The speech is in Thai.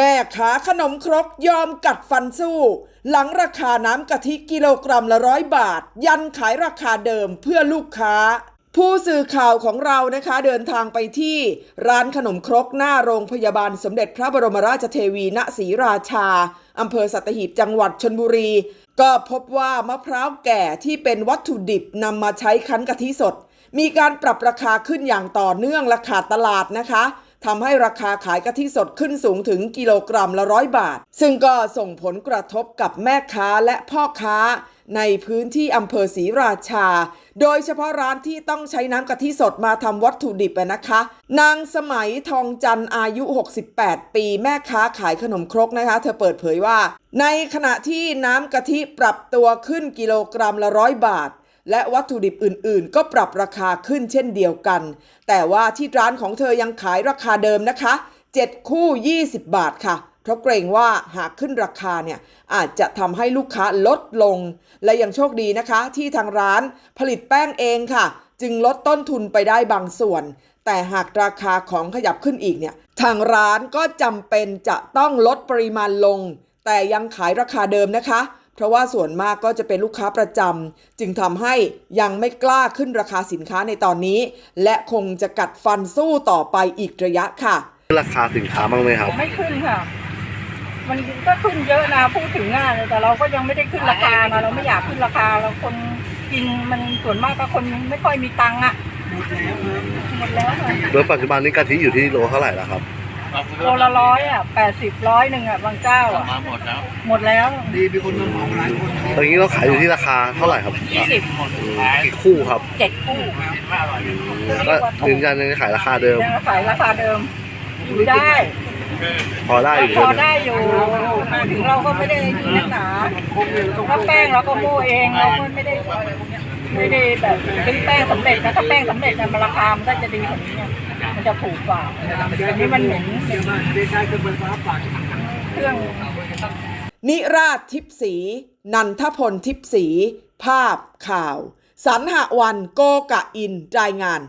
แม่ค้าขนมครกยอมกัดฟันสู้ หลังราคาน้ำกะทิกิโลกรัมละร้อยบาท ยันขายราคาเดิมเพื่อลูกค้า ผู้สื่อข่าวของเรานะคะ เดินทางไปที่ร้านขนมครกหน้าโรงพยาบาลสมเด็จพระบรมราชเทวีณศรีราชาอำเภอสัตหีบจังหวัดชนบุรี ก็พบว่ามะพร้าวแก่ที่เป็นวัตถุดิบนำมาใช้คั้นกะทิสด มีการปรับราคาขึ้นอย่างต่อเนื่องและขาดตลาดนะคะ ทำให้ราคาขายกะทิสดขึ้นสูงถึงกิโลกรัมละร้อยบาท ซึ่งก็ส่งผลกระทบกับแม่ค้าและพ่อค้าในพื้นที่อำเภอศรีราชา โดยเฉพาะร้านที่ต้องใช้น้ำกะทิสดมาทำวัตถุดิบะนะคะ นางสมัยทองจันอายุ 68 ปีแม่ค้าขายขนมครกนะคะ เธอเปิดเผยว่า ในขณะที่น้ำกะทิปรับตัวขึ้นกิโลกรัมละร้อยบาท และวัตถุดิบอื่นๆ ก็ปรับราคาขึ้นเช่นเดียวกัน แต่ว่าที่ร้านของเธอยังขายราคาเดิมนะคะ 7 คู่ 20 บาทค่ะ เพราะเกรงว่าหากขึ้นราคาเนี่ยอาจจะทำให้ลูกค้าลดลง และยังโชคดีนะคะ ที่ทางร้านผลิตแป้งเองค่ะ จึงลดต้นทุนไปได้บางส่วน แต่หากราคาของขยับขึ้นอีกเนี่ยทางร้านก็จำเป็นจะต้องลดปริมาณลง แต่ยังขายราคาเดิมนะคะ เพราะว่าส่วนมากก็จะเป็นลูกค้าประจำจึงทำให้ยังไม่กล้าขึ้นราคาสินค้าในตอนนี้ และคงจะกัดฟันสู้ต่อไปอีกระยะค่ะ ราคาสินค้าบ้างไหมครับ ไม่ขึ้นค่ะ มันก็ขึ้นเยอะนะพูดถึงงานแต่เราก็ยังไม่ได้ขึ้นราคานะเราไม่อยากขึ้นราคาเราคนกินมันส่วนมากก็คนไม่ค่อยมีตังค์อะหมดแล้วค่ะโดยปัจจุบันนี้กะทิอยู่ที่โลเท่าไหร่แล้วครับ โลละร้อยอะแปดสิบร้อยหนึ่งอะบางเจ้าอะมาหมดแล้วหมดแล้วดีมีคนมาเหมาหลายคนตอนนี้เราขายอยู่ที่ราคาเท่าไหร่ครับยี่สิบกี่คู่ครับเจ็ดคู่ก็ยืนยันยังขายราคาเดิมยังขายราคาเดิมอยู่ได้พอได้อยู่พใช่อไหมได้อยู่ถึงเราก็ไม่ได้นักหนาถ้าแป้งเราก็โม่เองเราก็ไม่ได้ ไม่ได้แบบเป็นแป้งสำเร็จนะถ้าแป้งสำเร็จเนี่ยมันราคามันก็จะดีกว่านี้ไงมันจะถูกกว่าอันนี้มันเหมือนเครื่อง นิราชทิพสี นันทพลทิพสี ภาพข่าวสันหวันโกกะอินรายงาน